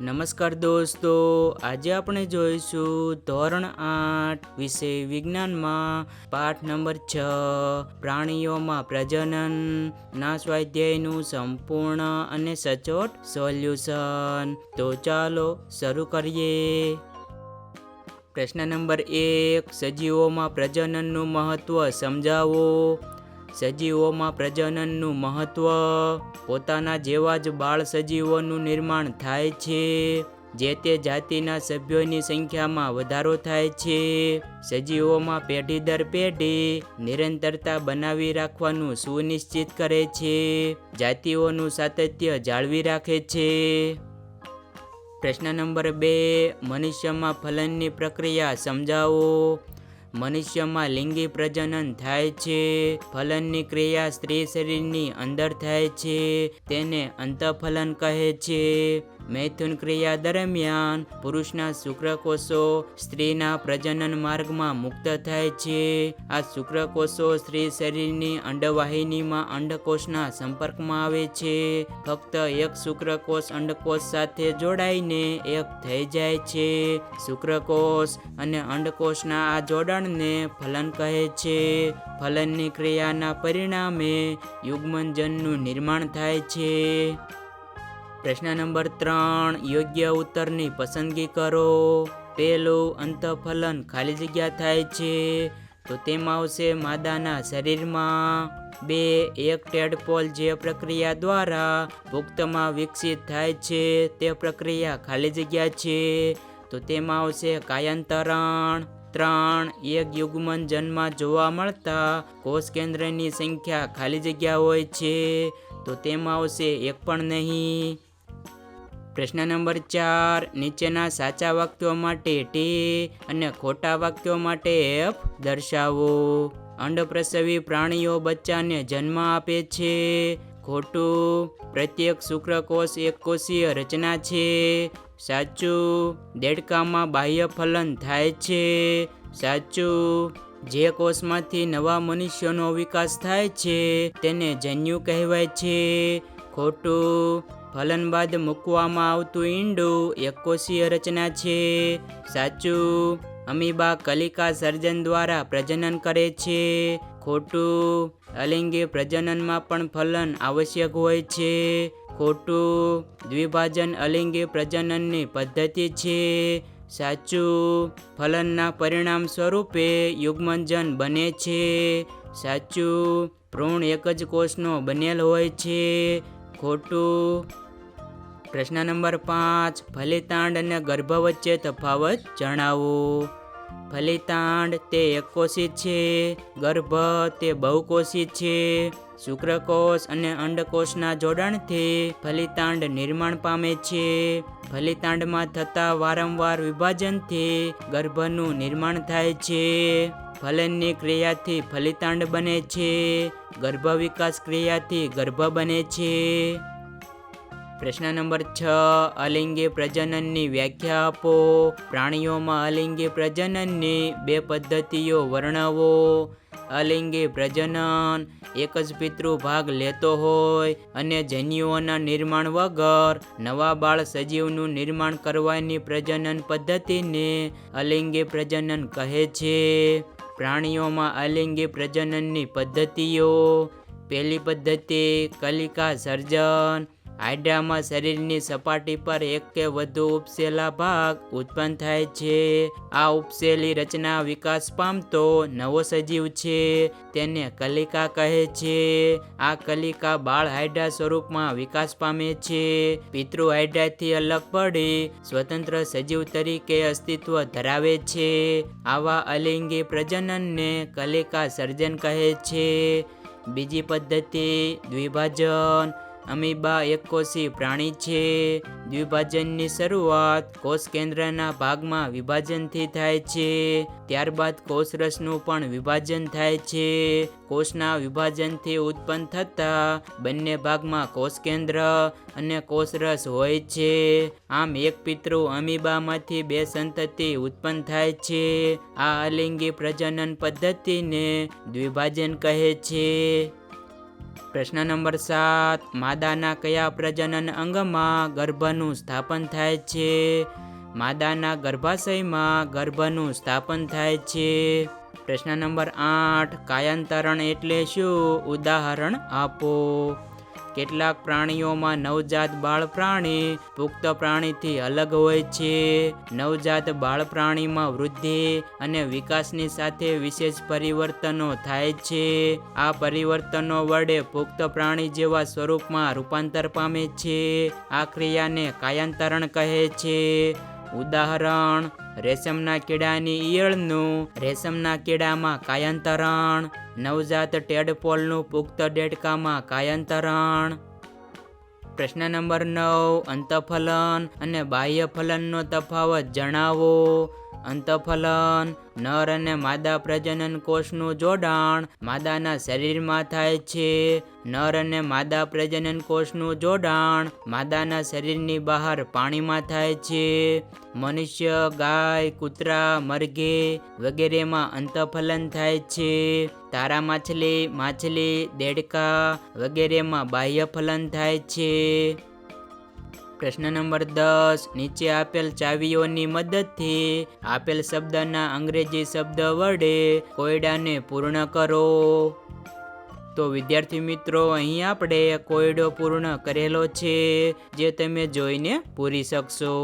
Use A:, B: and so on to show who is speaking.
A: નમસ્કાર દોસ્તો, આજે આપણે જોઈશું ધોરણ આઠ વિષય વિજ્ઞાનમાં, પાઠ નંબર છ, પ્રાણીઓમાં પ્રજનન ના સ્વાધ્યાયનું સંપૂર્ણ અને સચોટ સોલ્યુશન. તો ચાલો શરૂ કરીએ. પ્રશ્ન નંબર એક, સજીવોમાં પ્રજનનનું મહત્વ સમજાવો. સજીવોમાં પ્રજનનનું મહત્વ. પોતાના જેવા જ બાળ સજીવોનું નિર્માણ થાય છે, જે તે જાતિના સભ્યોની સંખ્યામાં વધારો થાય છે. સજીવોમાં પેઢી દર પેઢી નિરંતરતા બનાવી રાખવાનું સુનિશ્ચિત કરે છે, જાતિઓનું સાતત્ય જાળવી રાખે છે. પ્રશ્ન નંબર બે, મનુષ્યમાં ફલનની પ્રક્રિયા સમજાવો. મનુષ્યમાં લિંગી પ્રજનન થાય છે, ફલનની ક્રિયા સ્ત્રી શરીરની અંદર થાય છે, તેને અંતઃફલન કહે છે. મૈથુન ક્રિયા દરમિયાન પુરુષના શુક્રકોષો સ્ત્રીના પ્રજનન માર્ગમાં મુક્ત થાય છે. આ શુક્રકોષો સ્ત્રી શરીરની અંડવાહિનીમાં અંડકોષના સંપર્કમાં આવે છે. ફક્ત એક શુક્રકોષ અંડકોષ સાથે જોડાઈને એક થઈ જાય છે. શુક્રકોષ અને અંડકોષના આ જોડાણને ફલન કહે છે. ફલનની ક્રિયાના પરિણામે યુગ્મનજનનું નિર્માણ થાય છે. પ્રશ્ન નંબર ત્રણ, યોગ્ય ઉત્તરની પસંદગી કરો. પેલું અંતઃફલન ખાલી જગ્યા થાય છે, તો તેમાં આવશે માદાના શરીરમાં. બે, એક ટેડપોલ જે પ્રક્રિયા દ્વારા પુખ્તમાં વિકસિત થાય છે, તે પ્રક્રિયા ખાલી જગ્યા છે, તો તેમાં આવશે કાયાંતરણ. ત્રણ, એક યુગ્મન જન્મમાં જોવા મળતા કોષ કેન્દ્રની સંખ્યા ખાલી જગ્યા હોય છે, તો તેમાં આવશે એક પણ નહીં. પ્રશ્ન નંબર ચાર, નીચેના સાચા વાક્યો માટે ટી અને ખોટા વાક્યો માટે એફ દર્શાવો. અંડપ્રસવી પ્રાણીઓ બચ્ચાને જન્મ આપે છે. ખોટું, પ્રત્યેક શુક્રકોષ એક કોષીય રચના છે. સાચું, દેડકામાં બાહ્ય ફલન થાય છે. સાચું, જે કોષમાંથી નવા મનુષ્યનો વિકાસ થાય છે તેને જન્યુ કહેવાય છે. ખોટું ફલન બાદ મૂકવામાં આવતું ઈંડું એકકોષીય રચના છે. સાચું, અમીબા કલિકા સર્જન દ્વારા પ્રજનન કરે છે. ખોટું, અલિંગી પ્રજનનમાં પણ ફલન આવશ્યક હોય છે. ખોટું, દ્વિભાજન અલિંગી પ્રજનનની પદ્ધતિ છે. સાચું, ફલનના પરિણામ સ્વરૂપે યુગ્મંજન બને છે. સાચું, ભ્રૂણ એક જ કોષનો બનેલ હોય છે. ખોટું પ્રશ્ન નંબર પાંચ, ફલિતાંડ અને ગર્ભ વચ્ચે તફાવત જણાવો. ફલિતાંડ તે એકકોષિત છે, ગર્ભ તે બહુકોષિત છે, શુક્રકોષ અને અંડકોષના જોડાણથી ફલિતાંડ નિર્માણ પામે છે. ફલિતાંડમાં થતા વારંવાર વિભાજનથી ગર્ભનું નિર્માણ થાય છે. ફલનની ક્રિયાથી ફલિતાંડ બને છે ગર્ભ વિકાસ ક્રિયાથી ગર્ભ બને છે. પ્રશ્ન નંબર છ, અલિંગી પ્રજનનની વ્યાખ્યા આપો. પ્રાણીઓમાં અલિંગી પ્રજનનની બે પદ્ધતિઓ વર્ણવો. અલિંગી પ્રજનન એક જ પિતૃ ભાગ લેતો હોય અને જન્યુઓના નિર્માણ વગર નવા બાળ સજીવનું નિર્માણ કરવાની પ્રજનન પદ્ધતિને અલિંગી પ્રજનન કહે છે. પ્રાણીઓમાં અલિંગી પ્રજનનની પદ્ધતિઓ. પહેલી પદ્ધતિ, કલિકા સર્જન. હાઇડ્રામાં શરીરની સપાટી પર એક કે વધુ ઉપસેલા ભાગ ઉત્પન્ન થાય છે. આ ઉપસેલી રચના વિકાસ પામતો નવો સજીવ છે, તેને કલિકા કહે છે. આ કલિકા બાળ હાઇડ્રા સ્વરૂપમાં વિકાસ પામે છે. પિતૃ હાઇડ્રાથી અલગ પડી સ્વતંત્ર સજીવ તરીકે અસ્તિત્વ ધરાવે છે. આવા અલિંગી પ્રજનનને કલિકા સર્જન કહે છે. બીજી પદ્ધતિ દ્વિભાજન. અમીબા એકકોષી પ્રાણી છે. દ્વિભાજનની શરૂઆત કોષ કેન્દ્રના ભાગમાં વિભાજનથી થાય છે. ત્યારબાદ કોષરસનું પણ વિભાજન થાય છે. કોષના વિભાજનથી ઉત્પન્ન થતા બંને ભાગમાં કોષ કેન્દ્ર અને કોષરસ હોય છે. આમ એક પિતૃ અમીબામાંથી બે સંતતિ ઉત્પન્ન થાય છે. આ અલિંગી પ્રજનન પદ્ધતિને દ્વિભાજન કહે છે. પ્રશ્ન નંબર સાત, માદાના કયા પ્રજનન અંગમાં ગર્ભનું સ્થાપન થાય છે? માદાના ગર્ભાશયમાં ગર્ભનું સ્થાપન થાય છે. પ્રશ્ન નંબર આઠ, કાયાંતરણ એટલે શું? ઉદાહરણ આપો. કેટલાક પ્રાણીઓમાં નવજાત બાળ પ્રાણી પુખ્ત પ્રાણીથી અલગ હોય છે. નવજાત બાળ પ્રાણીમાં વૃદ્ધિ અને વિકાસની સાથે વિશેષ પરિવર્તનો થાય છે. આ પરિવર્તનો વડે પુખ્ત પ્રાણી જેવા સ્વરૂપમાં રૂપાંતર પામે છે. આ ક્રિયાને કાયાંતરણ કહે છે. ઉદાહરણ, રેશમના કીડાની ઈયળનું, રેશમના કીડામાં કાયાંતરણ, નવજાત ટેડપોલનું પુખ્ત દેડકામાં કાયાંતરણ. પ્રશ્ન નંબર નવ, અંતફલન અને બાહ્યફલનનો તફાવત જણાવો. અંતફલન, નર અને માદા પ્રજનન કોષનું જોડાણ માદાના શરીરમાં થાય છે. નર અને માદા પ્રજનન કોષનું જોડાણ માદાના શરીરની બહાર પાણીમાં થાય છે. મનુષ્ય, ગાય, કૂતરા, મરઘે વગેરેમાં અંતફલન થાય છે. તારા માછલી માછલી, દેડકા વગેરેમાં બાહ્ય ફલન થાય છે. પ્રશ્ન નંબર દસ, નીચે આપેલ ચાવીઓની મદદથી આપેલ શબ્દના અંગ્રેજી શબ્દ વડે કોયડાને પૂર્ણ કરો. તો વિદ્યાર્થી મિત્રો, અહીં આપણે કોયડો પૂર્ણ કરેલો છે, જે તમે જોઈને પૂરી શકશો.